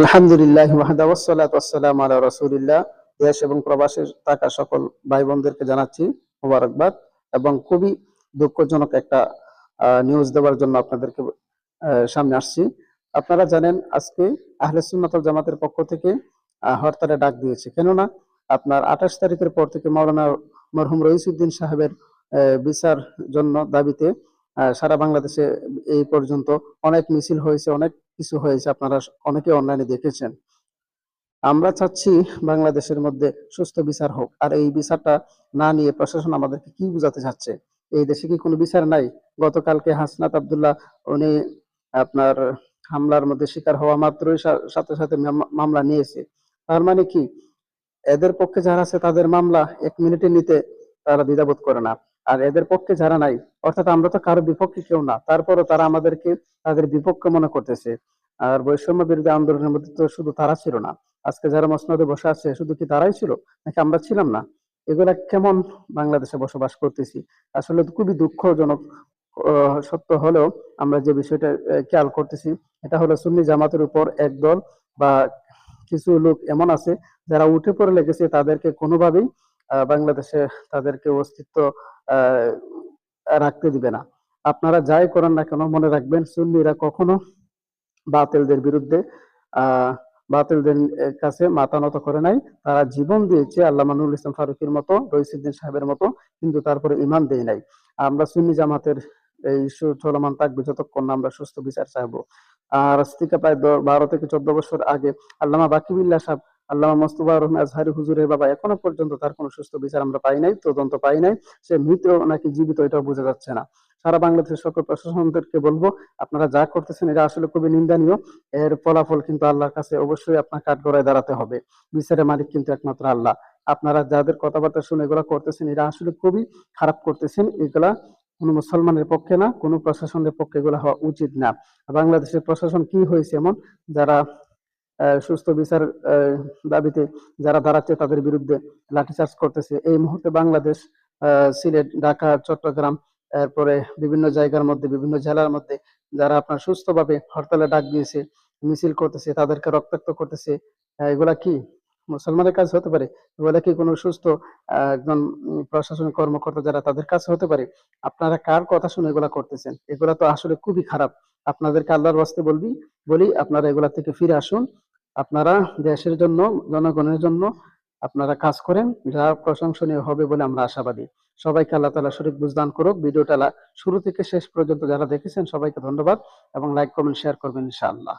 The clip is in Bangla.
আলহামদুলিল্লাহ ওয়াসসালাতু ওয়াসসালামু আলা রাসূলিল্লাহ। দেশ এবং প্রবাসে থাকা সকল ভাই বোনদেরকে জানাচ্ছি মোবারকবাদ এবং খুবই দুঃখজনক একটা নিউজ দেওয়ার জন্য আপনাদেরকে সামনে আসছি। আপনারা জানেন আজকে আহলে সুন্নাত জামাতের পক্ষ থেকে হরতালে ডাক দিয়েছে। কেননা আপনার আঠাশ তারিখের পর থেকে মাওলানা মরহুম রইসুদ্দিন সাহেবের বিচার জন্য দাবিতে সারা বাংলাদেশে এই পর্যন্ত অনেক মিছিল হয়েছে, অনেক কিছু হয়েছে, আপনারা অনেকে অনলাইনে দেখেছেন। আমরা চাচ্ছি বাংলাদেশের মধ্যে সুস্থ বিচার হোক, আর এই বিচারটা না নিয়ে প্রশাসন আমাদেরকে কি বোঝাতে চাচ্ছে? এই দেশে কি কোনো বিচার নাই? গতকালকে হাসনাত আব্দুল্লাহ, উনি আপনার হামলার মধ্যে শিকার হওয়া মাত্রই সাথে সাথে মাম- মামলা নিয়েছে। তার মানে কি? এদের পক্ষে যারা আছে তাদের মামলা এক মিনিটে নিতে তারা দ্বিধাবোধ করে না। আর এদের পক্ষে যারা নাই, অর্থাৎ আমরা তো কারও বিপক্ষে কেউ না, তারপরও তারা আমাদেরকে তাদের বিপক্ষে মনে করতেছে। আর বৈষম্য বিরোধী আন্দোলনের মধ্যে তো শুধু তারা ছিল না, আজকে যারা মসনদে বসে আছে, শুধু কি তারাই ছিল, নাকি আমরা ছিলাম না? এগুলা কেমন বাংলাদেশে বসবাস করতেছি? আসলে খুবই দুঃখজনক সত্য হলেও আমরা যে বিষয়টা খেয়াল করতেছি, এটা হলো সুন্নি জামাতের উপর একদল বা কিছু লোক এমন আছে, যারা উঠে পড়ে লেগেছে, তাদেরকে কোনোভাবেই বাংলাদেশে তাদেরকে অস্তিত্ব রাখতে দিবে না। আপনারা যাই করেন না কেন, মনে রাখবেন সুন্নিরা কখনো বাতিলদের বিরুদ্ধে বাতিলদের কাছে মাথা নত করে নাই। তারা জীবন দিয়েছে আল্লাহ মানুল ইসলাম ফারুকের মতো, রইসুদ্দিন সাহেবের মতো, কিন্তু তারপরে ইমান দেয় নাই। আমরা সুন্নি জামাতের এই চলমান থাকবে যতক্ষণ আমরা সুস্থ বিচার চাইব। আর আজ প্রায় বারো থেকে চোদ্দ বছর আগে আল্লামা বাকিবুল্লাহ সাহেব আল্লামা মোস্তফা রহমান আজহারি হুজুরের বাবা এখনও পর্যন্ত তার কোনো সুস্থ বিচার আমরা পাই নাই, তদন্ত পাই নাই। সে মৃত নাকি জীবিত এটাও বোঝা যাচ্ছে না। সারা বাংলাদেশের সকল প্রশাসনদেরকে বলব, আপনারা যা করতেছেন এটা আসলে খুবই নিন্দনীয়। এর ফলাফল কিন্তু আল্লাহর কাছে অবশ্যই আপনার কাঠগড়ায় দাঁড়াতে হবে। বিচারের মালিক কিন্তু একমাত্র আল্লাহ। আপনারা যাদের কথাবার্তা শুনে এগুলা করতেছেন, এরা আসলে খুবই খারাপ করতেছেন। এগুলা কোনো মুসলমানের পক্ষে না, কোনো প্রশাসনের পক্ষে এগুলো হওয়া উচিত না। বাংলাদেশের প্রশাসন কি হয়েছে এমন? যারা সুস্থ বিচার দাবিতে যারা দাঁড়াচ্ছে তাদের বিরুদ্ধে লাঠিচার্জ করতেছে। এই মুহূর্তে বাংলাদেশ সিলেট ঢাকা চট্টগ্রাম এরপরে বিভিন্ন জায়গার মধ্যে বিভিন্ন জেলার মধ্যে যারা আপনার সুস্থভাবে হরতালে ডাক দিয়েছে মিছিল করতেছে তাদেরকে রক্তাক্ত করতেছে এগুলা কি মুসলমানের কাজ হতে পারে? এগুলা কি কোনো সুস্থ একজন উম, প্রশাসনিক কর্মকর্তা যারা তাদের কাছে হতে পারে? আপনারা কার কথা শুনে এগুলা করতেছেন? এগুলা তো আসলে খুবই খারাপ। আপনাদেরকে আল্লাহর বাস্তে বলবি বলি আপনারা এগুলা থেকে ফিরে আসুন। আপনারা দেশের জন্য, জনগণের জন্য আপনারা কাজ করেন, যা প্রশংসনীয় হবে বলে আমরা আশাবাদী। সবাইকে আল্লাহ তালা শরীফ বুঝদান করুক। ভিডিওটা শুরু থেকে শেষ পর্যন্ত যারা দেখেছেন সবাইকে ধন্যবাদ এবং লাইক কমেন্ট শেয়ার করবেন ইনশাআল্লাহ।